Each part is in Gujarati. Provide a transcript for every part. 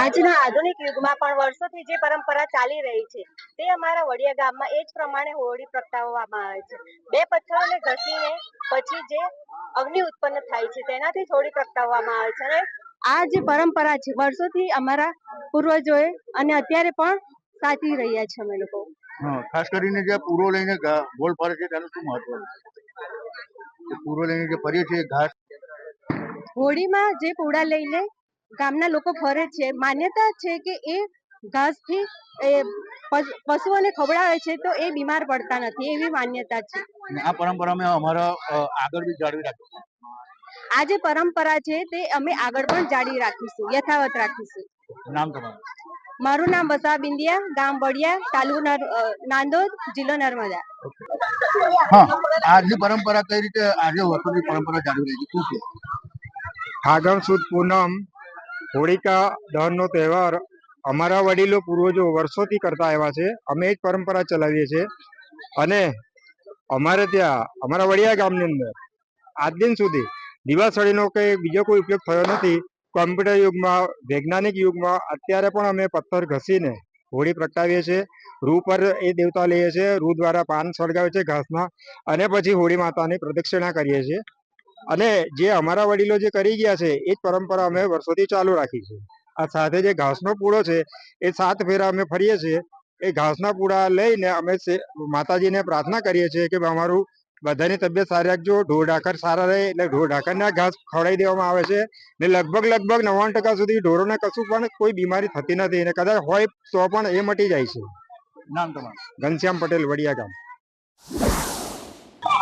આજના આધુનિક યુગમાં પણ વર્ષોથી જે પરંપરા ચાલી રહી છે, તે અમારા વડિયા ગામમાં એ જ પ્રમાણે હોળી પ્રગટાવવામાં આવે છે. બે પથ્થરોને ઘસીને પછી જે અગ્નિ ઉત્પન્ન થાય છે, તેનાથી હોળી પ્રગટાવવામાં આવે છે. અને આ જે પરંપરા છે, વર્ષોથી અમારા પૂર્વજોએ અને અત્યારે પણ સાચી રહ્યા છે અમે લોકો. ખાસ કરીને જે પૂરો લઈને ગોળ ફરે છે, તેનું શું મહત્વ છે? પૂરો લઈને જે ફરીએ છીએ, ઘાસ હોળીમાં જે પૂડા લઈને ગામના લોકો ફરે છે માન્યતા છે કે એ ઘાસથી એ પશુઓને ખવડાવે છે તો એ બીમાર પડતા નથી એવી માન્યતા છે. આ પરંપરા અમે અમારા આગળ બી જાળવી રાખીશું. આ જે પરંપરા છે તે અમે આગળ પણ જાળવી રાખીશું યથાવત રાખીશું. નામ તમારું. મારું નામ વસા બિંદિયા ગામ બડિયા તાલુકો નાંદોદ જિલ્લો નર્મદા. હા આજની પરંપરા કઈ રીતે આજે વર્ષોની પરંપરા જાળવી છે શું છે? ફાગણ સુદ પૂનમ, હોળિકા દહનનો તહેવાર, અમારા વડીલો પૂર્વજો વર્ષોથી કરતા આવ્યા છે. અમે એ જ પરંપરા ચલાવીએ છીએ. અને અમારે ત્યાં, અમારા વડિયા ગામની અંદર, આજ દિન સુધી દિવાસળીનો કે બીજો કોઈ ઉપયોગ થયો નથી. કોમ્પ્યુટર યુગમાં, વૈજ્ઞાનિક યુગમાં અત્યારે પણ અમે પથ્થર ઘસીને હોળી પ્રગટાવીએ છીએ. રૂ પર એ દેવતા લઈએ છીએ. રૂ દ્વારા પાન સળગાવે છે ઘાસના. અને પછી હોળી માતાની પ્રદક્ષિણા કરીએ છીએ. અને જે અમારા વડીલો જે કરી ગયા છે એ જ પરંપરા અમે વર્ષોથી ચાલુ રાખી છે. આ સાથે જે ઘાસનો પૂળો છે એ સાત ફેરા અમે ફરીએ છીએ. એ ઘાસના પૂળા લઈને અમે માતાજીને પ્રાર્થના કરીએ છીએ કે અમારું બધાની તબિયત સારી રાખજો ઢોર ઢાકર સારા રહે એટલે ઢોર ઢાકરના ઘાસ ખવડાવી દેવામાં આવે છે. ને લગભગ લગભગ નવ્વાણું ટકા સુધી ઢોરોને કશું પણ કોઈ બીમારી થતી નથી અને કદાચ હોય તો પણ એ મટી જાય છે. નામ તમારું. ઘનશ્યામ પટેલ વડિયા ગામ.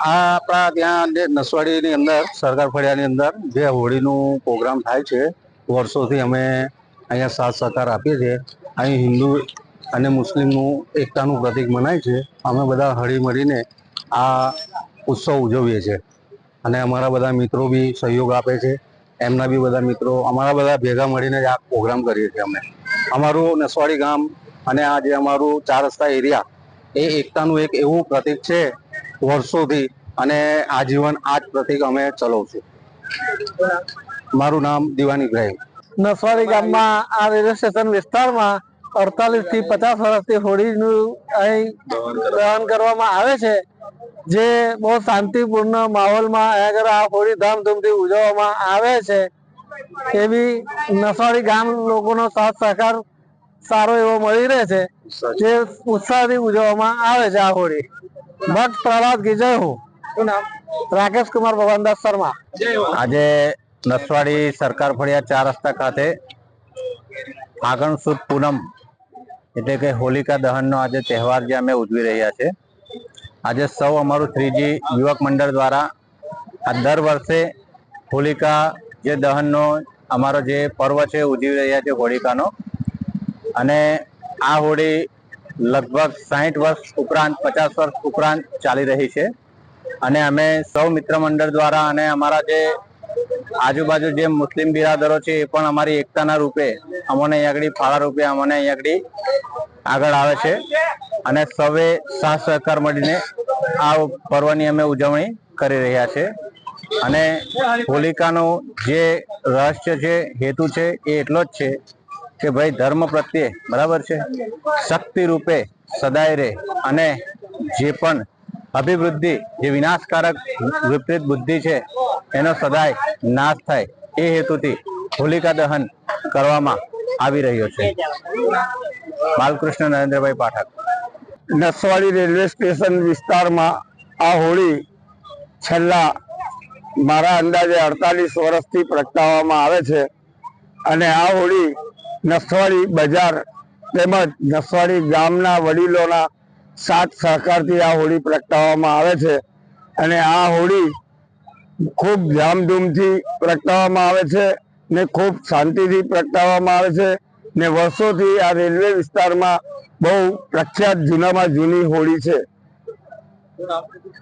આપણા ત્યાં નસવાડીની અંદર સરકાર ફળિયાની અંદર જે હોળીનું પ્રોગ્રામ થાય છે, વર્ષોથી અમે અહીંયા સાથ સહકાર આપીએ છીએ. અહીં હિન્દુ અને મુસ્લિમનું એકતાનું પ્રતિક મનાય છે. અમે બધા હળી મળીને આ ઉત્સવ ઉજવીએ છીએ. અને અમારા બધા મિત્રો બી સહયોગ આપે છે. એમના બી બધા મિત્રો, અમારા બધા ભેગા મળીને આ પ્રોગ્રામ કરીએ છીએ અમે. અમારું નસવાડી ગામ અને આ જે અમારું ચાર રસ્તા એરિયા, એ એકતાનું એક એવું પ્રતિક છે વર્ષોથી અને આજીવન આ જ પ્રતિક અમે ચલાવશું. મારું નામ દિવાન ઇબ્રાહિમ. નસવાડી ગામમાં આ રેલવે સ્ટેશન વિસ્તારમાં અડતાલીસથી પચાસ વર્ષથી હોળીનું અહીં દહન કરવામાં આવે છે, જે બહુ શાંતિપૂર્ણ માહોલમાં આગળ આ હોળી ધામધૂમથી ઉજવવામાં આવે છે. એવી નસવાડી ગામ લોકોનો સાથ સહકાર સારો એવો મળી રહે છે, જે ઉત્સાહથી ઉજવવામાં આવે છે આ હોળી. ભક્ત પ્રહલાદ ગીજય હું. રાકેશ કુમાર ભગવાનદાસ શર્મા. આજે નસવાડી સરકાર ફળિયા ચાર રસ્તા ખાતે આગણ સુદ પૂનમ એટલે કે હોલિકા દહનનો આજે તહેવાર જે અમે ઉજવી રહ્યા છે. આજે સૌ અમારું થ્રીજી યુવક મંડળ દ્વારા આ દર વર્ષે હોલિકા જે દહનનો અમારો જે પર્વ છે, ઉજવી રહ્યા છે હોળિકાનો અને આ હોળી લગભગ સાહીઠ વર્ષ ઉપરાંત, પચાસ વર્ષ ઉપરાંત ચાલી રહી છે. અને અમે સૌ મિત્ર મંડળ દ્વારા અને અમારા જે આજુબાજુ જે મુસ્લિમ બિરાદરો છે, એ પણ અમારી એકતાના રૂપે, અમને આગળ ફાળા રૂપે અમને આગળ આગળ આવે છે. અને સૌએ સાથ સહકાર મળીને આ પર્વની અમે ઉજવણી કરી રહ્યા છે. અને હોલિકાનો જે રહસ્ય છે, હેતુ છે, એ એટલો જ છે કે ભાઈ ધર્મ પ્રત્યે, બરાબર છે? શક્તિ રૂપે સદાય રહે અને જે પણ અભિવૃદ્ધિ, જે વિનાશકારક વિપરીત બુદ્ધિ છે, એનો સદાય નાશ થાય. એ હેતુથી હોલિકા દહન કરવામાં આવી રહ્યો છે. બાલકૃષ્ણ નરેન્દ્રભાઈ પાઠક. નસવાડી રેલવે સ્ટેશન વિસ્તારમાં આ હોળી છેલ્લા મારા અંદાજે અડતાલીસ વર્ષથી પ્રગટાવવામાં આવે છે. અને આ હોળી નસવાડી બજાર તેમજ નસવાડી ગામના વડીલોના સાથ સહકારથી આ હોળી પ્રગટાવવામાં આવે છે. અને આ હોળી ખૂબ ધામધૂમથી પ્રગટાવવામાં આવે છે ને ખૂબ શાંતિથી પ્રગટાવવામાં આવે છે ને વર્ષોથી આ રેલવે વિસ્તારમાં બહુ પ્રખ્યાત જૂનામાં જૂની હોળી છે.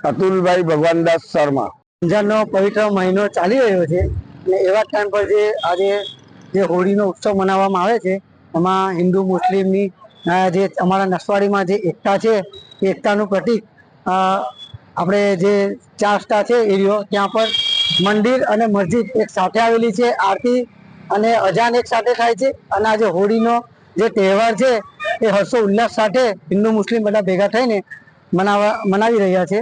અતુલભાઈ ભગવાનદાસ શર્મા. રમઝાનનો પવિત્ર મહિનો ચાલી રહ્યો છે અને એવા ટાઈમ પર જે આજે જે હોળીનો ઉત્સવ મનાવવામાં આવે છે, એમાં હિન્દુ, મુસ્લિમની જે અમારા નસવાડીમાં જે એકતા છે, એ એકતાનું પ્રતિક આપણે જે ચાર સ્ટાર છે એરિયો ત્યાં પર મંદિર અને મસ્જિદ એક સાથે આવેલી છે, આરતી અને અજાન એક સાથે થાય છે, અને આજે હોળીનો જે તહેવાર છે, એ હર્ષો ઉલ્લાસ સાથે હિન્દુ, મુસ્લિમ બધા ભેગા થઈને મનાવા, મનાવી રહ્યા છે.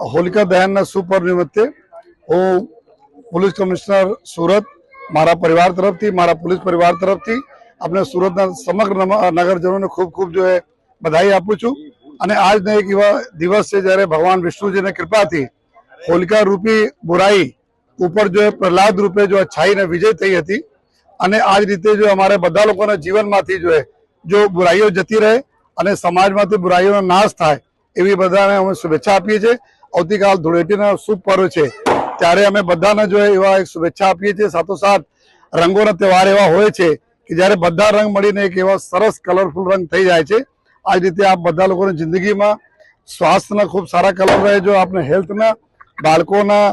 હોલિકા દહનના સુપર નિમિત્તે હું પોલીસ કમિશનર સુરત, મારા પરિવાર તરફથી, મારા પોલીસ પરિવાર તરફથી આપણે સુરતના સમગ્ર નગરજનોને ખૂબ ખૂબ જો બધાઈ આપું છું. અને આજનો એક એવા દિવસ છે જ્યારે ભગવાન વિષ્ણુજીની કૃપાથી હોલિકા રૂપી બુરાઈ ઉપર જો પ્રહલાદ રૂપે જો અચ્છાઈને વિજય થઈ હતી અને આ જ રીતે જો અમારે બધા લોકોના જીવનમાંથી જો જો બુરાઈઓ જતી રહે અને સમાજમાંથી બુરાઈઓનો નાશ થાય એવી બધાને અમે શુભેચ્છા આપીએ છીએ. આવતીકાલ ધૂળેટીના શુભ પર્વ છે. ત્યારે અમે બધાને જો એવા એક શુભેચ્છા આપીએ છીએ, સાથોસાથ રંગોના તહેવાર એવા હોય છે કે જ્યારે બધા રંગ મળીને એક એવા સરસ કલરફુલ રંગ થઈ જાય છે. આ રીતે આપ બધા લોકોની જિંદગીમાં સ્વાસ્થ્યના ખૂબ સારા કલર રહે જો આપણે હેલ્થના, બાળકોના,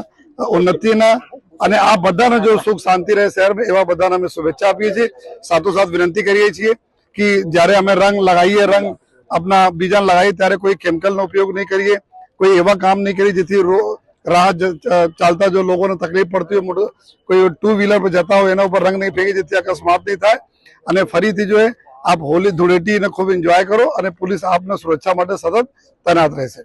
ઉન્નતિના અને આ બધાને જો સુખ શાંતિ રહે શહેરમાં એવા બધાને અમે શુભેચ્છા આપીએ છીએ. સાથોસાથ વિનંતી કરીએ છીએ કે જ્યારે અમે રંગ લગાવીએ રંગ આપણા બીજાને લગાવીએ ત્યારે કોઈ કેમિકલનો ઉપયોગ નહીં કરીએ. કોઈ એવા કામ નહીં કરી જેથી રાહ ચાલતા જો લોકોને તકલીફ પડતી હોય, મોટો કોઈ ટુ વ્હીલર પર જતા હોય, એના ઉપર રંગ નહીં ફેંકી જેથી અકસ્માત નહીં થાય. અને ફરીથી જો આપ હોલી ધૂળેટીને ખૂબ એન્જોય કરો અને પોલીસ આપને સુરક્ષા માટે સતત તૈનાત રહેશે.